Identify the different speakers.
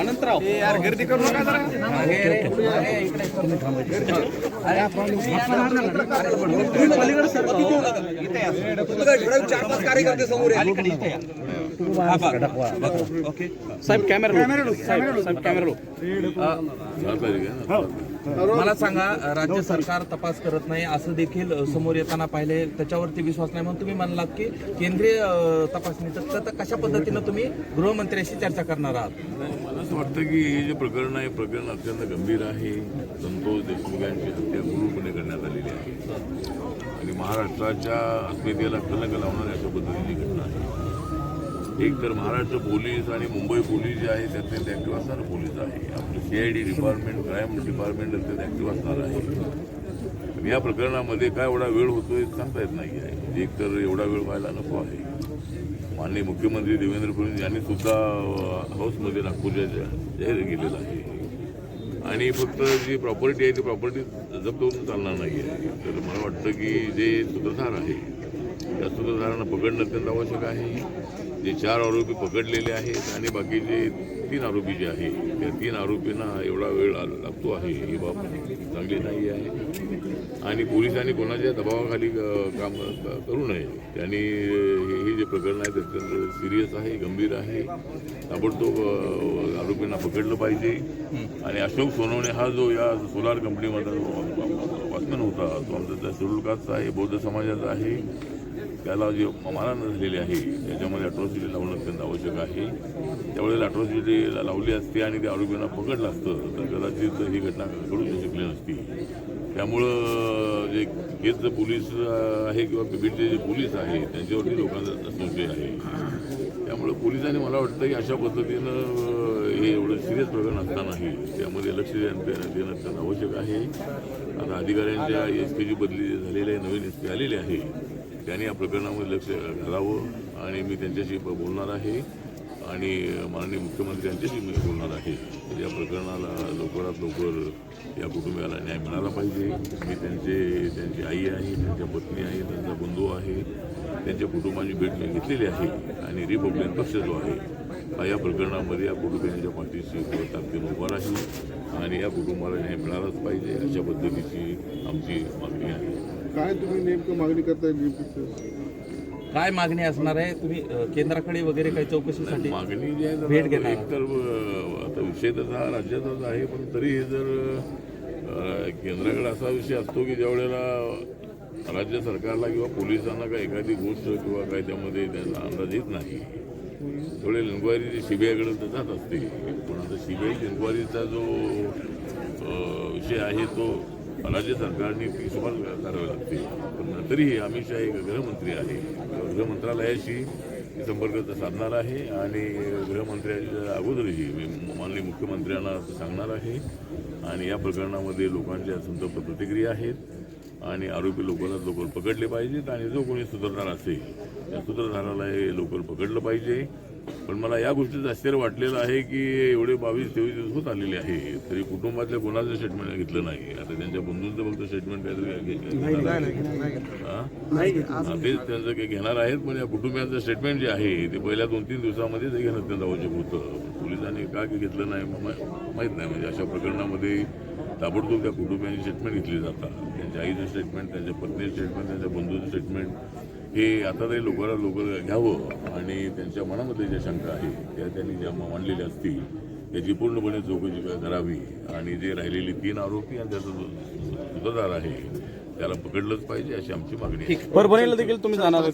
Speaker 1: अनंतराव. यार गर्दी करू नका जरा. चार पाच कार्यकर्ते समोर ओके साहेब कॅमेरा साहेब साहेब कॅमेरा
Speaker 2: मला सांगा राज्य सरकार तपास करत नाही असं देखील समोर येताना पाहिले त्याच्यावरती विश्वास नाही. म्हणून तुम्ही म्हणलात की केंद्रीय तपासणीचं तर कशा पद्धतीनं तुम्ही गृहमंत्र्यांशी चर्चा करणार आहात?
Speaker 3: मला असं वाटतं की हे जे प्रकरण आहे प्रकरण अत्यंत गंभीर आहे. संतोष देशमुख यांची हत्या क्रूरपणे करण्यात आलेली आहे. आणि महाराष्ट्राच्या अस्मितेला कलंक लावणारी अशा पद्धतीची घटना आहे. एक तर महाराष्ट्र पोलीस आणि मुंबई पोलीस जे आहे त्यातले ते ॲक्टिव्ह असणारं पोलीस आहे. आपलं C I D department crime department त्यात ॲक्टिव्ह असणार आहे. पण या प्रकरणामध्ये काय एवढा वेळ होतोय सांगता येत नाही आहे एक तर एवढा वेळ व्हायला नको आहे. माननीय मुख्यमंत्री देवेंद्र फडणवीस यांनी सुद्धा हाऊसमध्ये नागपूरच्या जाहीर केलेलं आहे. आणि फक्त जी प्रॉपर्टी आहे ती प्रॉपर्टी जप्त होऊन चालणार नाही आहे तर मला वाटतं की जे सूत्रधार आहे त्या सूत्रधारांना पकडणं अत्यंत आवश्यक आहे. जे चार आरोपी पकडलेले आहेत आणि बाकीचे तीन आरोपी जे आहे त्या तीन आरोपींना एवढा वेळ लागतो आहे ही बाब चांगली नाही आहे. आणि पोलिसांनी कोणाच्या दबावाखाली काम करू नये. त्यांनी हे हे जे प्रकरण आहे ते अत्यंत सिरियस आहे गंभीर आहे. ताबडतोब आरोपींना पकडलं पाहिजे. आणि अशोक सोनवणे हा जो या सोलार कंपनीमधला वाचमन होता तो आमचा त्या शेड्यूल कास्टचा आहे बौद्ध समाजाचा आहे. त्याला जे मारहाण झालेली आहे त्याच्यामध्ये अट्रॉसिटी लावणं अत्यंत आवश्यक आहे. त्यावेळेला अट्रॉसिटी लावली असती आणि त्या आरोपींना पकडलं असतं तर कदाचित ही घटना घडू शकली नसती. त्यामुळं जे केस पोलीस आहे किंवा बीडचे जे पोलीस आहे त्यांच्यावरती लोकांचा संशय आहे. त्यामुळं पोलिसांनी मला वाटतं की अशा पद्धतीनं हे एवढं सिरियस प्रकरण असतानाही त्यामध्ये लक्ष देणं देणं अत्यंत आवश्यक आहे. आता अधिकाऱ्यांच्या एस पीची बदली झालेली आहे नवीन एस पी आलेले आहे त्यांनी या प्रकरणामध्ये लक्ष घालावं आणि मी त्यांच्याशी बोलणार आहे. आणि माननीय मुख्यमंत्री यांच्याशी मी बोलणार आहे. या प्रकरणाला लवकरात लवकर या कुटुंबियाला न्याय मिळाला पाहिजे. मी त्यांचे त्यांची आई आहे त्यांच्या पत्नी आहे त्यांचा बंधू आहे त्यांच्या कुटुंबाची भेट मी घेतलेली आहे. आणि रिपब्लिकन पक्ष जो आहे हा या प्रकरणामध्ये या कुटुंबियांच्या पाठीशी ताकदीनं उभा राहील. आणि या कुटुंबाला न्याय मिळालाच पाहिजे अशा पद्धतीची आमची मागणी आहे.
Speaker 4: काय तुम्ही नेमकं मागणी करताय
Speaker 2: काय मागणी असणार आहे? तुम्ही अ, केंद्राकडे वगैरे काही चौकशीसाठी
Speaker 3: मागणी जी आहे
Speaker 2: भेट
Speaker 3: तर
Speaker 2: घेणार.
Speaker 3: एक तर अ, आता विषय तसा हा राज्याचाच आहे पण तरी हे जर अ, केंद्राकडे असा विषय असतो की ज्या वेळेला राज्य सरकारला किंवा पोलिसांना काही एखादी गोष्ट किंवा काही त्यामध्ये त्यांना अंदाज येत नाही त्यावेळेला इन्क्वायरी सीबीआयकडे जात असते पण आता सीबीआय इन्क्वायरीचा जो अ, विषय आहे तो राज्य सरकारने ती सुमार करावी लागते पण तरीही अमित शहा एक गृहमंत्री आहे. गृहमंत्रालयाशी संपर्क साधणार आहे आणि गृहमंत्र्यांच्या अगोदरही मी माननीय मुख्यमंत्र्यांना सांगणार आहे. आणि या प्रकरणामध्ये लोकांच्या संतप्त प्रतिक्रिया आहेत आणि आरोपी लोकांना लवकर पकडले पाहिजेत आणि जो कोणी सुधारणार असेल त्या सूत्रधाराला हे लवकर पकडलं पाहिजे. पण मला या गोष्टीचं आश्चर्य वाटलेलं आहे की एवढे बावीस तेवीस दिवस होत आलेले आहे तरी कुटुंबातल्या कोणाचं स्टेटमेंट घेतलं नाही. आता त्यांच्या बंधूंचं फक्त स्टेटमेंट काहीतरी तेच त्यांचं काही घेणार आहेत पण या कुटुंबियांचं स्टेटमेंट जे आहे ते पहिल्या दोन तीन दिवसामध्ये ते घेणं अत्यंत आवश्यक होतं. पोलिसांनी का घेतलं नाही माहीत नाही. म्हणजे अशा प्रकरणामध्ये ताबडतोब त्या कुटुंबियांची स्टेटमेंट घेतली जातात त्यांच्या आईचं स्टेटमेंट त्यांच्या पत्नीचं स्टेटमेंट त्यांच्या बंधूचं स्टेटमेंट हे आता तरी लवकरात लवकर घ्यावं आणि त्यांच्या मनामध्ये ज्या शंका आहे त्या त्यांनी ज्या मांडलेल्या असतील त्याची पूर्णपणे चौकशी करावी. आणि जे राहिलेले तीन आरोपी आणि त्याचा जो सूत्रधार आहे त्याला पकडलंच पाहिजे अशी आमची मागणी आहे.
Speaker 1: परभणीला देखील तुम्ही जाणार आहे